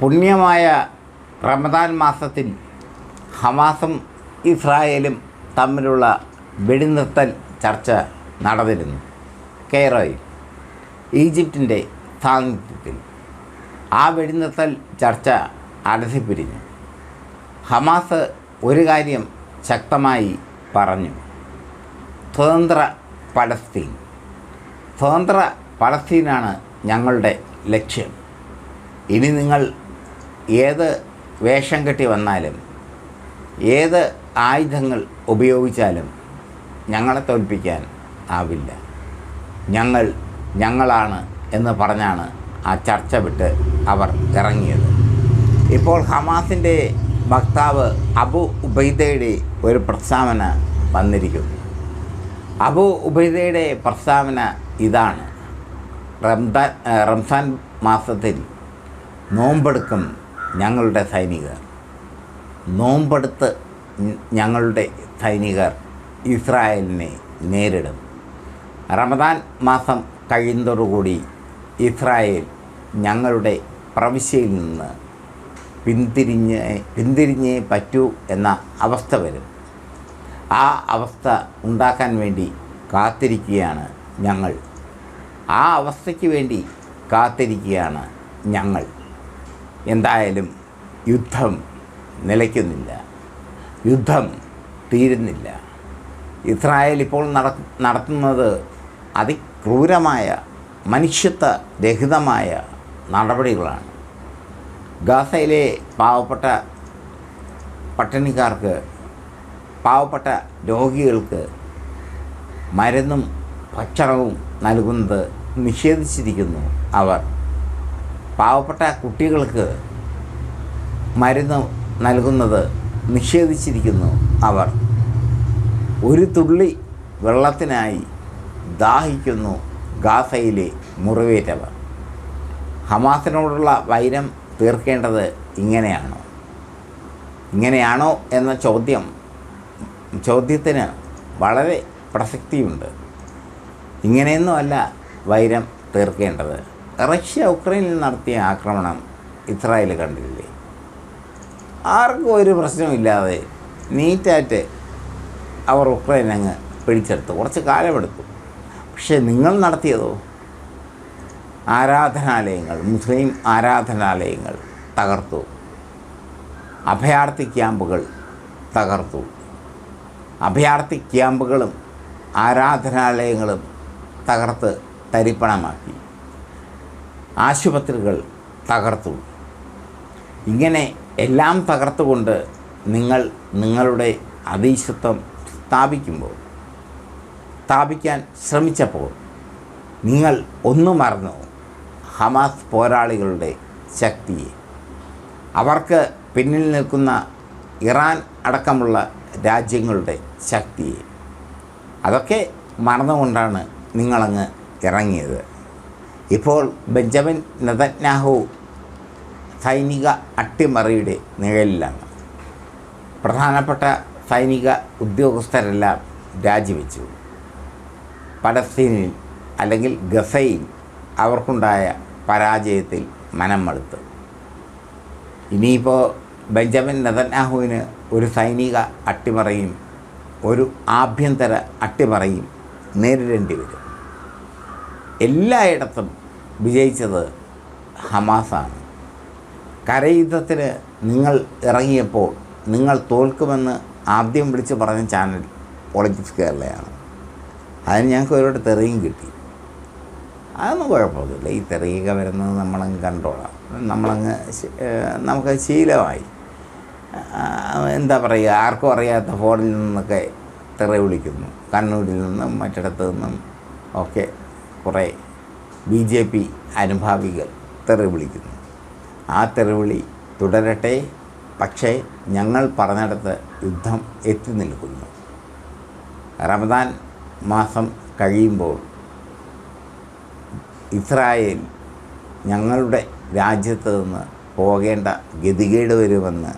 പുണ്യമായ റമദാൻ മാസത്തിൽ ഹമാസും ഇസ്രായേലും തമ്മിലുള്ള വെടിനിർത്തൽ ചർച്ച നടന്നിരുന്നു. കെയറോയിൽ ഈജിപ്തിന്റെ സാന്നിധ്യത്തിൽ ആ വെടിനിർത്തൽ ചർച്ച അലസിപ്പിരിഞ്ഞു. ഹമാസ് ഒരു കാര്യം ശക്തമായി പറഞ്ഞു. സ്വതന്ത്ര പലസ്തീൻ. സ്വതന്ത്ര പലസ്തീനാണ് ഞങ്ങളുടെ ലക്ഷ്യം. ഇനി നിങ്ങൾ ഏത് വേഷം കെട്ടി വന്നാലും ഏത് ആയുധങ്ങൾ ഉപയോഗിച്ചാലും ഞങ്ങളെ തോൽപ്പിക്കാൻ ആവില്ല. ഞങ്ങൾ ഞങ്ങളാണ് എന്ന് പറഞ്ഞാണ് ആ ചർച്ച വിട്ട് അവർ ഇറങ്ങിയത്. ഇപ്പോൾ ഹമാസിന്റെ വക്താവ് അബു ഉബൈദയുടെ ഒരു പ്രസ്താവന വന്നിരിക്കുന്നു. അബു ഉബൈദയുടെ പ്രസ്താവന ഇതാണ്. റംദാൻ റംസാൻ മാസത്തിൽ നോമ്പെടുക്കും ഞങ്ങളുടെ സൈനികർ. നോമ്പെടുത്ത് ഞങ്ങളുടെ സൈനികർ ഇസ്രായേലിനെ നേരിടും. റമദാൻ മാസം കഴിയുന്നതോടുകൂടി ഇസ്രായേൽ ഞങ്ങളുടെ പ്രവിശ്യയിൽ നിന്ന് പിന്തിരിഞ്ഞ് പിന്തിരിഞ്ഞേ പറ്റൂ എന്ന അവസ്ഥ വരും. ആ അവസ്ഥ ഉണ്ടാക്കാൻ വേണ്ടി കാത്തിരിക്കുകയാണ് ഞങ്ങൾ. ആ അവസ്ഥയ്ക്ക് വേണ്ടി കാത്തിരിക്കുകയാണ് ഞങ്ങൾ. എന്തായാലും യുദ്ധം നിലയ്ക്കുന്നില്ല. യുദ്ധം തീരുന്നില്ല. ഇസ്രായേൽ ഇപ്പോൾ നട നടത്തുന്നത് അതിക്രൂരമായ മനുഷ്യത്വ രഹിതമായ നടപടികളാണ്. ഗാസയിലെ പാവപ്പെട്ട പട്ടിണിക്കാർക്ക് പാവപ്പെട്ട രോഗികൾക്ക് മരുന്നും ഭക്ഷണവും നൽകുന്നത് നിഷേധിച്ചിരിക്കുന്നു അവർ. പാവപ്പെട്ട കുട്ടികൾക്ക് മരുന്ന് നൽകുന്നത് നിഷേധിച്ചിരിക്കുന്നു അവർ. ഒരു തുള്ളി വെള്ളത്തിനായി ദാഹിക്കുന്നു ഗാസയിലെ മുറിവേറ്റവർ. ഹമാസിനോടുള്ള വൈരം തീർക്കേണ്ടത് ഇങ്ങനെയാണോ? ഇങ്ങനെയാണോ എന്ന ചോദ്യം ചോദ്യത്തിന് വളരെ പ്രസക്തിയുണ്ട്. ഇങ്ങനെയൊന്നുമല്ല വൈരം തീർക്കേണ്ടത്. റഷ്യ ഉക്രൈനിൽ നടത്തിയ ആക്രമണം ഇസ്രായേൽ കണ്ടില്ലേ? ആർക്കും ഒരു പ്രശ്നമില്ലാതെ നീറ്റായിട്ട് അവർ ഉക്രൈൻ അങ്ങ് പിടിച്ചെടുത്തു. കുറച്ച് കാലമെടുത്തു. പക്ഷേ നിങ്ങൾ നടത്തിയതോ? ആരാധനാലയങ്ങൾ മുസ്ലിം ആരാധനാലയങ്ങൾ തകർത്തു. അഭയാർത്ഥി ക്യാമ്പുകൾ തകർത്തു. അഭയാർത്ഥി ക്യാമ്പുകളും ആരാധനാലയങ്ങളും തകർത്ത് തരിപ്പണമാക്കി. ആശുപത്രികൾ തകർത്തു. ഇങ്ങനെ എല്ലാം തകർത്തുകൊണ്ട് നിങ്ങൾ നിങ്ങളുടെ അതീശത്വം സ്ഥാപിക്കുമ്പോൾ സ്ഥാപിക്കാൻ ശ്രമിച്ചപ്പോൾ നിങ്ങൾ ഒന്നു മറന്നു ഹമാസ് പോരാളികളുടെ ശക്തിയെ. അവർക്ക് പിന്നിൽ നിൽക്കുന്ന ഇറാൻ അടക്കമുള്ള രാജ്യങ്ങളുടെ ശക്തിയെ. അതൊക്കെ മറന്നുകൊണ്ടാണ് നിങ്ങളങ്ങ് ഇറങ്ങിയത്. ഇപ്പോൾ ബെഞ്ചമിൻ നെതന്യാഹു സൈനിക അട്ടിമറിയുടെ നിഴലിലാണ്. പ്രധാനപ്പെട്ട സൈനിക ഉദ്യോഗസ്ഥരെല്ലാം രാജിവെച്ചു. പലസ്തീനിൽ അല്ലെങ്കിൽ ഗസയിൽ അവർക്കുണ്ടായ പരാജയത്തിൽ മനം മടുത്തു ഇനിയിപ്പോൾ ബെഞ്ചമിൻ നെതന്യാഹുവിന് ഒരു സൈനിക അട്ടിമറയും ഒരു ആഭ്യന്തര അട്ടിമറയും നേരിടേണ്ടി വരും. എല്ലായിടത്തും വിജയിച്ചത് ഹമാസാണ്. കരയുദ്ധത്തിന് നിങ്ങൾ ഇറങ്ങിയപ്പോൾ നിങ്ങൾ തോൽക്കുമെന്ന് ആദ്യം വിളിച്ച് പറഞ്ഞ ചാനൽ പൊളിറ്റിക്സ് കേരളയാണ്. അതിന് ഞങ്ങൾക്ക് ഒരുപാട് തെറിയും കിട്ടി. അതൊന്നും കുഴപ്പമൊന്നുമില്ല. ഈ തെറിയൊക്കെ വരുന്നത് നമ്മളങ്ങ് കണ്ടോളാം. നമ്മളങ്ങ് നമുക്ക് ശീലമായി. എന്താ പറയുക ആർക്കും അറിയാത്ത ഫോണിൽ നിന്നൊക്കെ തെറി വിളിക്കുന്നു. കണ്ണൂരിൽ നിന്നും മറ്റിടത്തു നിന്നും ഒക്കെ കുറേ ബി ജെ പി അനുഭാവികൾ തെറിവിളിക്കുന്നു. ആ തെറിവിളി തുടരട്ടെ. പക്ഷേ ഞങ്ങൾ പറഞ്ഞിടത്ത് യുദ്ധം എത്തി നിൽക്കുന്നു. റമദാൻ മാസം കഴിയുമ്പോൾ ഇസ്രായേൽ ഞങ്ങളുടെ രാജ്യത്ത് നിന്ന് പോകേണ്ട ഗതികേട് വരുമെന്ന്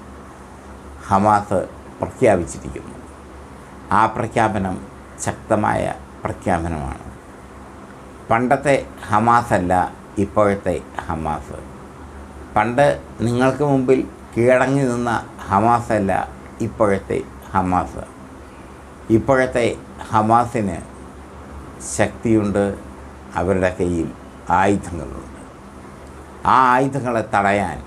ഹമാസ് പ്രഖ്യാപിച്ചിരിക്കുന്നു. ആ പ്രഖ്യാപനം ശക്തമായ പ്രഖ്യാപനമാണ്. പണ്ടത്തെ ഹമാസല്ല ഇപ്പോഴത്തെ ഹമാസ്. പണ്ട് നിങ്ങൾക്ക് മുമ്പിൽ കീഴടങ്ങി നിന്ന ഹമാസല്ല ഇപ്പോഴത്തെ ഹമാസ്. ഇപ്പോഴത്തെ ഹമാസിന് ശക്തിയുണ്ട് അവരുടെ കയ്യിൽ ആയുധങ്ങളുണ്ട്. ആ ആയുധങ്ങളെ തടയാൻ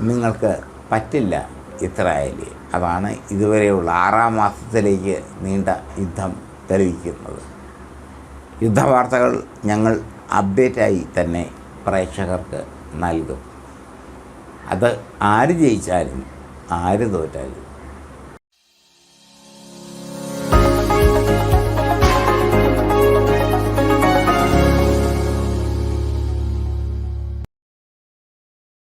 നിങ്ങൾക്ക് പറ്റില്ല ഇസ്രായേലി. അതാണ് ഇതുവരെയുള്ള ആറാം മാസത്തിലേക്ക് നീണ്ട യുദ്ധം തെളിയിക്കുന്നത്. യുദ്ധവാർത്തകൾ ഞങ്ങൾ അപ്ഡേറ്റായി തന്നെ പ്രേക്ഷകർക്ക് നൽകും. അത് ആര് ജയിച്ചാലും ആര് തോറ്റാലും